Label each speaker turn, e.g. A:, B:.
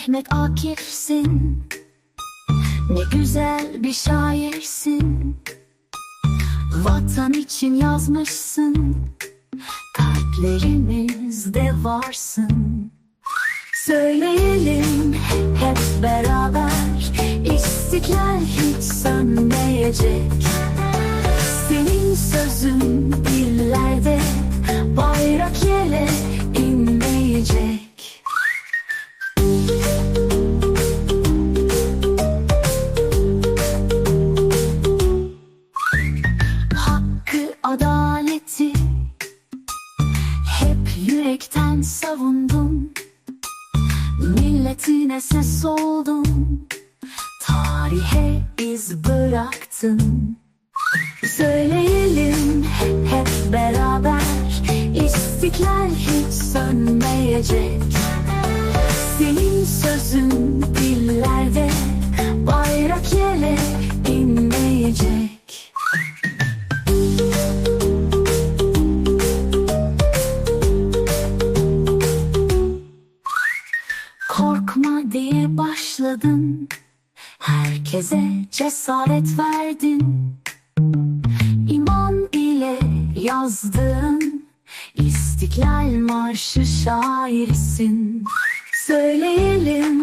A: Mehmet Akif'sin. Ne güzel bir şairsin. Vatan için yazmışsın. Kalplerimizde varsın. Söyleyelim hep beraber. İstiklal hiç sönmeyecek. Senin sözün savundun. Milletine ses oldun. Tarihe iz bıraktın. Söyleyelim hep beraber. İstiklal hiç sönmeyecek. Senin sözün başladın. Herkese cesaret verdin. İman ile yazdın. İstiklal Marşı şairisin. Söyleyelim